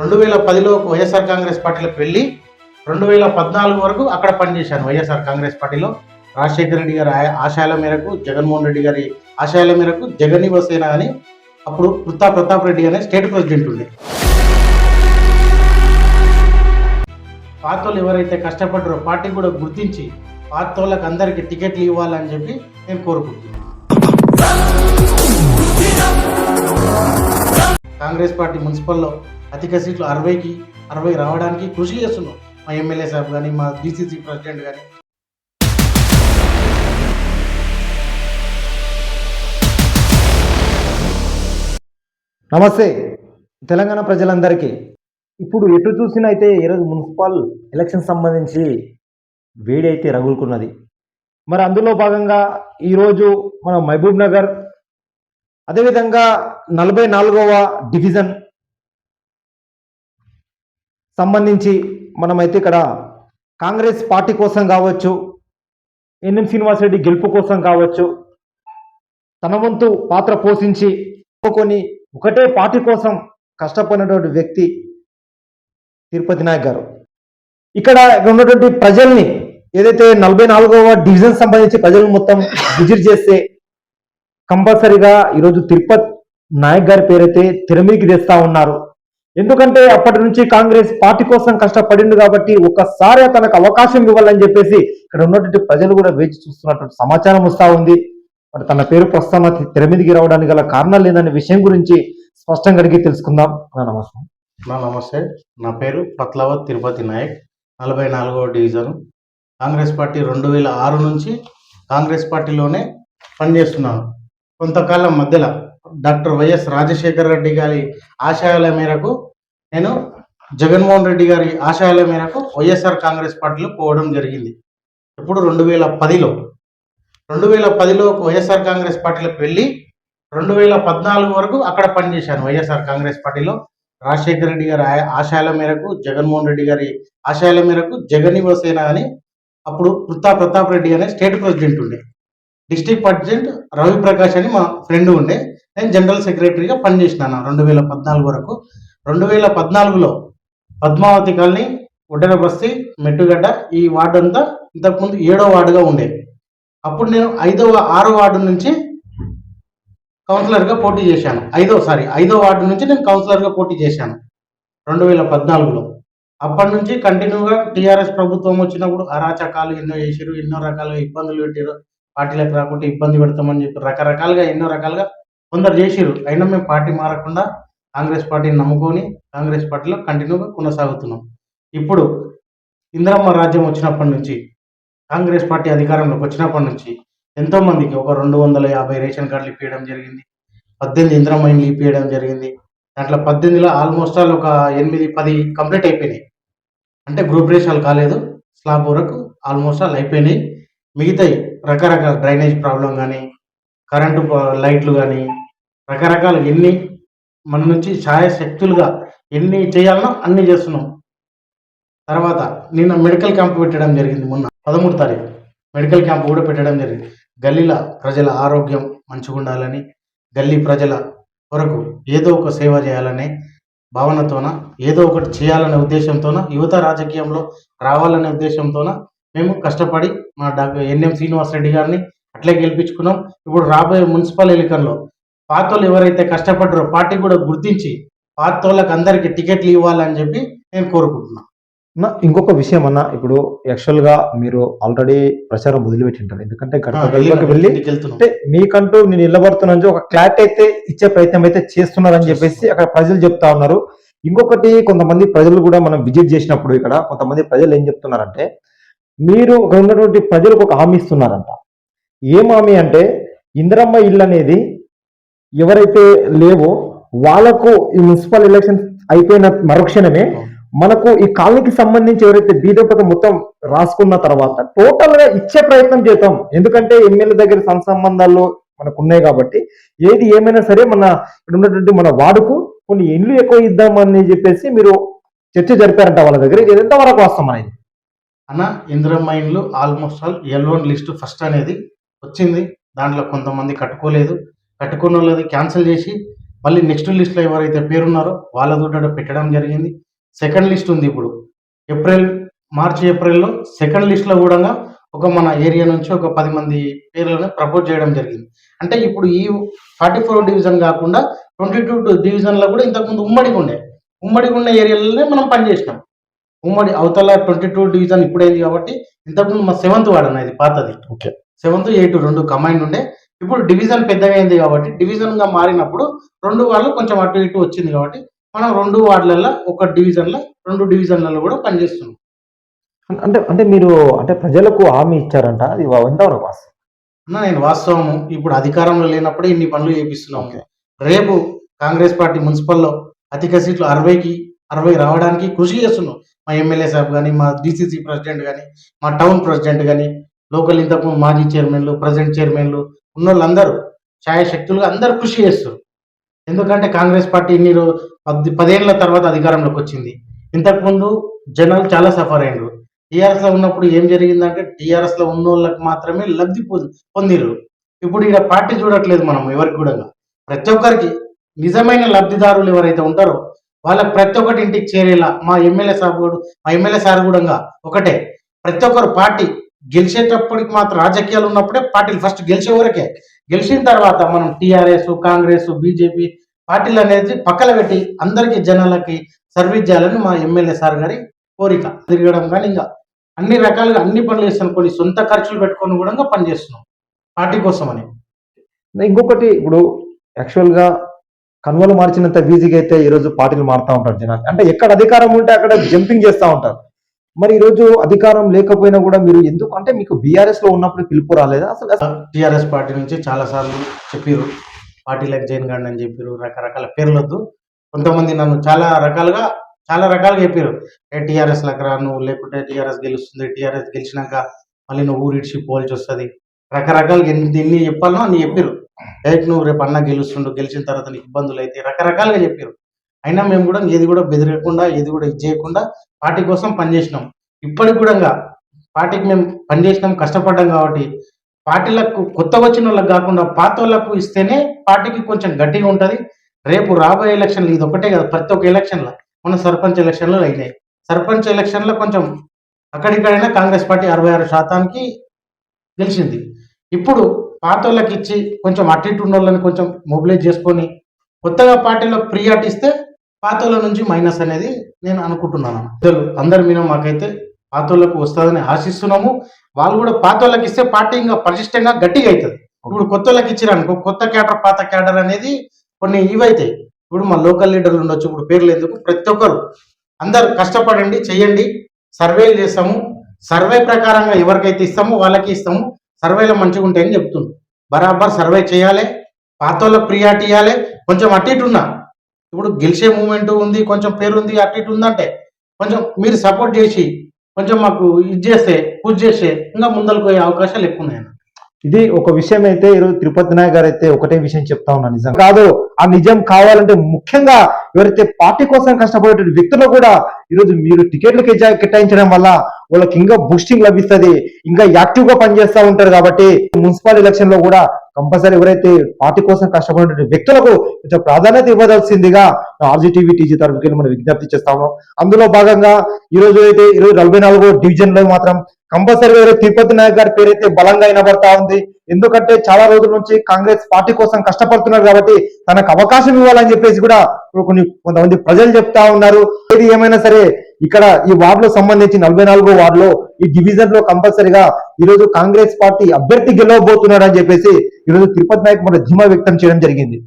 రెండు వేల పదిలో వైఎస్ఆర్ కాంగ్రెస్ పార్టీలోకి వెళ్ళి రెండు వేల పద్నాలుగు వరకు అక్కడ పనిచేశాను వైఎస్ఆర్ కాంగ్రెస్ పార్టీలో. రాజశేఖర రెడ్డి గారి ఆశయాల మేరకు జగన్మోహన్ రెడ్డి గారి ఆశయాల మేరకు జగన్ యువసేన అని అప్పుడు కృతా ప్రతాప్ రెడ్డి అనే స్టేట్ ప్రెసిడెంట్ ఉండే. పాతోళ్ళు ఎవరైతే కష్టపడ్డారో పార్టీ కూడా గుర్తించి పాతోళ్ళకి అందరికీ టికెట్లు ఇవ్వాలని చెప్పి నేను కోరుకుంటున్నాను. కాంగ్రెస్ పార్టీ మున్సిపల్లో అధిక సీట్లు అరవైకి అరవై రావడానికి కృషి చేస్తున్నాం. మా ఎమ్మెల్యే సాబ్ కానీ మా బీసీసీ ప్రెసిడెంట్ కానీ నమస్తే. తెలంగాణ ప్రజలందరికీ ఇప్పుడు ఎటు చూసినా అయితే ఈరోజు మున్సిపల్ ఎలక్షన్ సంబంధించి వేడి అయితే రగులుకున్నది. మరి అందులో భాగంగా ఈరోజు మన మహబూబ్ నగర్ అదేవిధంగా నలభై నాలుగవ డివిజన్ సంబంధించి మనమైతే ఇక్కడ కాంగ్రెస్ పార్టీ కోసం కావచ్చు ఎన్ఎం శ్రీనివాసరెడ్డి గెలుపు కోసం కావచ్చు తన వంతు పాత్ర పోషించి కొన్ని ఒకటే పార్టీ కోసం కష్టపడినటువంటి వ్యక్తి తిరుపతి నాయక్ గారు. ఇక్కడ ఉన్నటువంటి ప్రజల్ని ఏదైతే నలభై నాలుగవ డివిజన్ సంబంధించి ప్రజలు మొత్తం విజిట్ చేస్తే కంపల్సరీగా ఈరోజు తిరుపతి నాయక్ గారి పేరైతే తెరమీకి తెస్తా ఉన్నారు. ఎందుకంటే అప్పటి నుంచి కాంగ్రెస్ పార్టీ కోసం కష్టపడింది కాబట్టి ఒక్కసారి తనకు అవకాశం ఇవ్వాలని చెప్పేసి ఇక్కడ ఉన్నటువంటి ప్రజలు కూడా వేచి చూస్తున్నటువంటి సమాచారం వస్తా ఉంది. మరి తన పేరు ప్రస్తుతం తెర మీదకి రావడానికి గల కారణాలు లేదనే విషయం గురించి స్పష్టంగా అడిగి తెలుసుకుందాం. నా నమస్కారం. నా నమస్తే. నా పేరు పత్లవత్ తిరుపతి నాయక్ నలభై నాలుగవ డివిజన్. కాంగ్రెస్ పార్టీ రెండు వేల ఆరు నుంచి కాంగ్రెస్ పార్టీలోనే పనిచేస్తున్నాను. కొంతకాలం మధ్యలో డాక్టర్ వైఎస్ రాజశేఖర రెడ్డి గారి ఆశయాల మేరకు నేను జగన్మోహన్ రెడ్డి గారి ఆశయాల మేరకు వైఎస్ఆర్ కాంగ్రెస్ పార్టీలో పోవడం జరిగింది. ఇప్పుడు రెండు వేల పదిలో రెండు వేల పదిలో వైఎస్ఆర్ కాంగ్రెస్ పార్టీలోకి వెళ్ళి రెండు వేల పద్నాలుగు వరకు అక్కడ పనిచేశాను వైఎస్ఆర్ కాంగ్రెస్ పార్టీలో. రాజశేఖర రెడ్డి గారి ఆశయాల మేరకు జగన్మోహన్ రెడ్డి గారి ఆశయాల మేరకు జగన్ యువసేన అని అప్పుడు కృతా ప్రతాప్ రెడ్డి అనే స్టేట్ ప్రెసిడెంట్ ఉండే. డిస్ట్రిక్ట్ ప్రెసిడెంట్ రవి ప్రకాష్ అని మా ఫ్రెండ్ ఉండే. నేను జనరల్ సెక్రటరీగా పనిచేసినాను. రెండు వేల పద్నాలుగు వరకు. రెండు వేల పద్నాలుగులో పద్మావతి కాలనీ ఒడ్డెర బస్తీ మెట్టుగడ్డ ఈ వార్డు అంతా ఇంతకుముందు ఏడో వార్డుగా ఉండేది. అప్పుడు నేను ఐదవ ఆరో వార్డు నుంచి కౌన్సిలర్గా పోటీ చేశాను. ఐదో సారీ ఐదో వార్డు నుంచి నేను కౌన్సిలర్గా పోటీ చేశాను రెండు వేల పద్నాలుగులో. అప్పటి నుంచి కంటిన్యూగా టీఆర్ఎస్ ప్రభుత్వం వచ్చినప్పుడు అరాచకాలు ఎన్నో చేసిరు ఎన్నో రకాలుగా ఇబ్బందులు పెట్టారు పార్టీలకు రాకుండా ఇబ్బంది పెడతామని చెప్పి రకరకాలుగా ఎన్నో రకాలుగా కొందరు చేసిరు అయినా మేము పార్టీ మారకుండా కాంగ్రెస్ పార్టీని నమ్ముకొని కాంగ్రెస్ పార్టీలో కంటిన్యూగా కొనసాగుతున్నాం. ఇప్పుడు ఇందిరమ్మ రాజ్యం వచ్చినప్పటి నుంచి కాంగ్రెస్ పార్టీ అధికారంలోకి వచ్చినప్పటి నుంచి ఎంతోమందికి ఒక రెండు వందల యాభై రేషన్ కార్డులు ఇప్పించడం జరిగింది. పద్దెనిమిది ఇంద్రమైన్లు ఇప్పించడం జరిగింది. దాంట్లో పద్దెనిమిదిలో ఆల్మోస్ట్ ఆల్ ఒక ఎనిమిది పది కంప్లీట్ అయిపోయినాయి. అంటే గ్రూప్ రేషాలు కాలేదు. స్లాబ్ వరకు ఆల్మోస్ట్ ఆల్ అయిపోయినాయి. మిగతాయి రకరకాల డ్రైనేజ్ ప్రాబ్లం కానీ కరెంటు లైట్లు కానీ రకరకాల ఎన్ని మన నుంచి ఛాయశక్తులుగా ఎన్ని చేయాలనో అన్ని చేస్తున్నాం. తర్వాత నిన్న మెడికల్ క్యాంప్ పెట్టడం జరిగింది మొన్న పదమూడు తారీఖు. మెడికల్ క్యాంప్ కూడా పెట్టడం జరిగింది. గల్లీల ప్రజల ఆరోగ్యం మంచిగా ఉండాలని గల్లీ ప్రజల కొరకు ఏదో ఒక సేవ చేయాలనే భావనతోన ఏదో ఒకటి చేయాలనే ఉద్దేశంతోన యువత రాజకీయంలో రావాలనే ఉద్దేశంతోన మేము కష్టపడి మా డాక్టర్ ఎన్ఎం శ్రీనివాసరెడ్డి గారిని అట్లే గెలిపించుకున్నాం. ఇప్పుడు రాబోయే మున్సిపల్ ఎన్నికల్లో పాతోళ్ళు ఎవరైతే కష్టపడ్డారో పార్టీ కూడా గుర్తించి పాతోళ్ళకి అందరికీ టికెట్లు ఇవ్వాలని చెప్పి నేను కోరుకుంటున్నాను ఇంకొక విషయం అన్న ఇప్పుడు యాక్చువల్గా మీరు ఆల్రెడీ ప్రచారం మొదలుపెట్టింటారు ఎందుకంటే గడపకి వెళ్ళి అంటే మీకంటూ నేను నిలబడుతున్నా ఒక క్లారిటీ అయితే ఇచ్చే ప్రయత్నం అయితే చేస్తున్నారని చెప్పేసి అక్కడ ప్రజలు చెప్తా ఉన్నారు. ఇంకొకటి కొంతమంది ప్రజలు కూడా మనం విజిట్ చేసినప్పుడు ఇక్కడ కొంతమంది ప్రజలు ఏం చెప్తున్నారంటే మీరు అక్కడ ఉన్నటువంటి ప్రజలకు ఒక హామీ ఇస్తున్నారంట. ఏం హామీ అంటే ఇందిరమ్మ ఇల్లు అనేది ఎవరైతే లేవో వాళ్ళకు ఈ మున్సిపల్ ఎలక్షన్ అయిపోయిన మరుక్షణమే మనకు ఈ కాలనీకి సంబంధించి ఎవరైతే బీదపత మొత్తం రాసుకున్న తర్వాత టోటల్గా ఇచ్చే ప్రయత్నం చేద్దాం. ఎందుకంటే ఎమ్మెల్యే దగ్గర సన్ సంబంధాలు మనకు ఉన్నాయి కాబట్టి ఏది ఏమైనా సరే మన ఇక్కడ ఉన్నటువంటి మన వాడుకు కొన్ని ఇండ్లు ఎక్కువ ఇద్దామని చెప్పేసి మీరు చర్చ జరిపారంట వాళ్ళ దగ్గర. ఇది ఎంత వరకు వాస్తవం అనేది? అన్న ఇందిరమ్మ ఇండ్లు ఆల్మోస్ట్ ఆల్ ఎల్లోన్ లిస్ట్ ఫస్ట్ అనేది వచ్చింది. దాంట్లో కొంతమంది కట్టుకోలేదు. కట్టుకున్న వాళ్ళది క్యాన్సిల్ చేసి మళ్ళీ నెక్స్ట్ లిస్ట్లో ఎవరైతే పేరున్నారో వాళ్ళ దూట పెట్టడం జరిగింది. సెకండ్ లిస్ట్ ఉంది ఇప్పుడు. ఏప్రిల్ మార్చి ఏప్రిల్లో సెకండ్ లిస్ట్లో కూడా ఒక మన ఏరియా నుంచి ఒక పది మంది పేర్లను ప్రపోజ్ చేయడం జరిగింది. అంటే ఇప్పుడు ఈ ఫార్టీ ఫోర్ డివిజన్ కాకుండా ట్వంటీ టూ డివిజన్లో కూడా ఇంతకుముందు ఉమ్మడిగా ఉండే. ఉమ్మడిగా ఉన్న ఏరియాలోనే మనం పనిచేసినాం ఉమ్మడి అవతల ట్వంటీ టూ డివిజన్ ఇప్పుడైంది కాబట్టి ఇంతకుముందు మా సెవెంత్ వార్డ్ అన్నది పాతది. ఓకే. సెవెంత్ ఎయిట్ రెండు కంబైన్ ఉండే. ఇప్పుడు డివిజన్ పెద్దగా అయింది కాబట్టి డివిజన్గా మారినప్పుడు రెండు వార్డులు కొంచెం అటు ఇటు వచ్చింది కాబట్టి మనం రెండు వార్డులలో ఒక డివిజన్లో రెండు డివిజన్లలో కూడా పనిచేస్తున్నాం. అంటే అంటే మీరు అంటే ప్రజలకు హామీ ఇచ్చారంట. అది ఎంతవరకు వాస్తవం? అన్న నేను వాస్తవము. ఇప్పుడు అధికారంలో లేనప్పుడే ఇన్ని పనులు చేపిస్తున్నాము. ఓకే. రేపు కాంగ్రెస్ పార్టీ మున్సిపల్లో అధిక సీట్లు అరవైకి అరవై రావడానికి కృషి చేస్తున్నాం. మా ఎమ్మెల్యే సాబ్ కానీ మా డిసిసి ప్రెసిడెంట్ కానీ మా టౌన్ ప్రెసిడెంట్ కానీ లోకల్ ఇంతకు మాజీ చైర్మన్లు ప్రజెంట్ చైర్మన్లు ఉన్న వాళ్ళందరూ ఛాయశక్తులుగా అందరూ కృషి చేస్తారు ఎందుకంటే కాంగ్రెస్ పార్టీ ఇన్ని పది పదేళ్ళ తర్వాత అధికారంలోకి వచ్చింది. ఇంతకుముందు జనాలు చాలా సఫర్ అయ్యారు టీఆర్ఎస్లో ఉన్నప్పుడు ఏం జరిగిందంటే టీఆర్ఎస్లో ఉన్న వాళ్ళకి మాత్రమే లబ్ధి పొంది- పొందిరు ఇప్పుడు ఇక్కడ పార్టీ చూడట్లేదు మనం ఎవరికి కూడా ప్రతి ఒక్కరికి నిజమైన లబ్ధిదారులు ఎవరైతే ఉంటారో వాళ్ళకి ప్రతి ఒక్కటి ఇంటికి చేరేలా మా ఎమ్మెల్యే సార్ కూడా మా ఎమ్మెల్యే సార్ కూడా ఒకటే. ప్రతి ఒక్కరు పార్టీ గెలిచేటప్పటికి మాత్రం రాజకీయాలు ఉన్నప్పుడే పార్టీలు ఫస్ట్ గెలిచే వరకే. గెలిచిన తర్వాత మనం టీఆర్ఎస్ కాంగ్రెస్ బీజేపీ పార్టీలు అనేది పక్కన పెట్టి అందరికి జనాలకి సర్వీస్ చేయాలని మా ఎమ్మెల్యే సార్ గారి కోరిక. తిరగడం కానీ ఇంకా అన్ని రకాలుగా అన్ని పనులు చేస్తాను కొన్ని సొంత ఖర్చులు పెట్టుకొని కూడా పనిచేస్తున్నాం పార్టీ కోసం అని ఇంకొకటి ఇప్పుడు యాక్చువల్గా మార్చినంత ఈజీగా అయితే ఈ రోజు పార్టీలు మారుతా ఉంటారు జనాలు. అంటే ఎక్కడ అధికారం ఉంటే అక్కడ జంపింగ్ చేస్తూ ఉంటారు. మరి ఈ రోజు అధికారం లేకపోయినా కూడా మీరు ఎందుకు అంటే మీకు బీఆర్ఎస్లో ఉన్నప్పుడు పిలుపు రాలేదా? అసలు టిఆర్ఎస్ పార్టీ నుంచి చాలా సార్లు చెప్పారు పార్టీలకు జైన్ గాండి అని చెప్పారు రకరకాల పేర్లొద్దు. కొంతమంది నన్ను చాలా రకాలుగా చాలా రకాలుగా చెప్పారు ఏ టీఆర్ఎస్లకు రా నువ్వు లేకుంటే టీఆర్ఎస్ గెలుస్తుంది. టీఆర్ఎస్ గెలిచినాక మళ్ళీ నువ్వు ఊరిడిచి పోల్చి వస్తుంది. రకరకాలుగా ఎన్ని ఎన్ని చెప్పాలో అన్ని చెప్పారు ఏ నువ్వు రేపు అన్న గెలుస్తుండు గెలిచిన తర్వాత నీకు ఇబ్బందులు అయితే రకరకాలుగా చెప్పారు అయినా మేము కూడా ఏది కూడా బెదిరకుండా ఏది కూడా ఇది చేయకుండా పార్టీ కోసం పనిచేసినాం. ఇప్పటికి కూడా పార్టీకి మేము పనిచేసినాం కష్టపడ్డాం కాబట్టి పార్టీలకు కొత్త వచ్చిన వాళ్ళకి కాకుండా పాత వాళ్ళకు ఇస్తేనే పార్టీకి కొంచెం గట్టిగా ఉంటుంది. రేపు రాబోయే ఎలక్షన్లు ఇది ఒకటే కదా ప్రతి ఒక్క ఎలక్షన్లో మన సర్పంచ్ ఎలక్షన్లు అయినాయి. సర్పంచ్ ఎలక్షన్లో కొంచెం అక్కడిక్కడైనా కాంగ్రెస్ పార్టీ అరవై ఆరు శాతానికి గెలిచింది. ఇప్పుడు పాత వాళ్ళకి ఇచ్చి కొంచెం అటు ఇటు ఉన్న వాళ్ళని కొంచెం మొబిలైజ్ చేసుకొని కొత్తగా పార్టీలో ప్రియాటిస్తే ఇస్తే పాత వాళ్ళ నుంచి మైనస్ అనేది నేను అనుకుంటున్నాను. పెద్దలు అందరి మీద మాకైతే పాతోళ్ళకు వస్తుందని ఆశిస్తున్నాము. వాళ్ళు కూడా పాత వాళ్ళకి ఇస్తే పార్టీ ఇంకా పరిశిష్టంగా గట్టిగా అవుతుంది. ఇప్పుడు కొత్త వాళ్ళకి ఇచ్చిరనుకో కొత్త క్యాడర్ పాత క్యాడర్ అనేది కొన్ని ఇవైతాయి ఇప్పుడు మా లోకల్ లీడర్లు ఉండొచ్చు ఇప్పుడు పేర్లు ఎందుకు? ప్రతి ఒక్కరు. అందరు కష్టపడండి చెయ్యండి. సర్వేలు చేస్తాము. సర్వే ప్రకారంగా ఎవరికైతే ఇస్తామో వాళ్ళకి ఇస్తాము. సర్వేలో మంచిగా ఉంటాయని చెప్తుంది. బరాబర్ సర్వే చేయాలి. పాత వాళ్ళకి ఇవ్వాలి. కొంచెం అటు ఇటు ఉన్నా. ఇప్పుడు గెలిచే మూమెంట్ ఉంది కొంచెం పేరు ఉంది అటు ఇటు ఉందంటే కొంచెం మీరు సపోర్ట్ చేసి కొంచెం మాకు ఇది చేస్తే పూజ చేస్తే ఇంకా ముందరకు పోయే అవకాశాలు ఎక్కువ ఉన్నాయి ఇది ఒక విషయం అయితే ఈరోజు తిరుపతి నాయక్ గారు అయితే ఒకటే విషయం చెప్తా ఉన్నా నిజం కాదు ఆ నిజం కావాలంటే ముఖ్యంగా ఎవరైతే పార్టీ కోసం కష్టపడే వ్యక్తులు కూడా ఈరోజు మీరు టికెట్లు కేటాయించడం వల్ల వాళ్ళకి ఇంకా బూస్టింగ్ లభిస్తుంది. ఇంకా యాక్టివ్గా పనిచేస్తూ ఉంటారు కాబట్టి మున్సిపల్ ఎలక్షన్లో కూడా కంపల్సరీ ఎవరైతే పార్టీ కోసం కష్టపడిన వ్యక్తులకు కొంచెం ప్రాధాన్యత ఇవ్వదలసిందిగా ఆర్జీటీవీ టీజీ తరఫుకి మనం విజ్ఞప్తి చేస్తాము అందులో భాగంగా ఈ రోజు అయితే ఈరోజు నలభై నాలుగో డివిజన్లో మాత్రం కంపల్సరీ తిరుపతి నాయక్ గారి పేరైతే బలంగా వినబడతా ఉంది ఎందుకంటే చాలా రోజుల నుంచి కాంగ్రెస్ పార్టీ కోసం కష్టపడుతున్నారు కాబట్టి తనకు అవకాశం ఇవ్వాలని చెప్పేసి కూడా కొన్ని కొంతమంది ప్రజలు చెప్తా ఉన్నారు. ఏది ఏమైనా సరే ఇక్కడ ఈ వార్డులో సంబంధించి నలభై నాలుగో వార్డులో ఈ డివిజన్లో కంపల్సరీగా ఈ రోజు కాంగ్రెస్ పార్టీ అభ్యర్థి గెలవబోతున్నాడు అని చెప్పేసి ఈ రోజు తిరుపతి నాయక్ మన ధీమా వ్యక్తం చేయడం జరిగింది.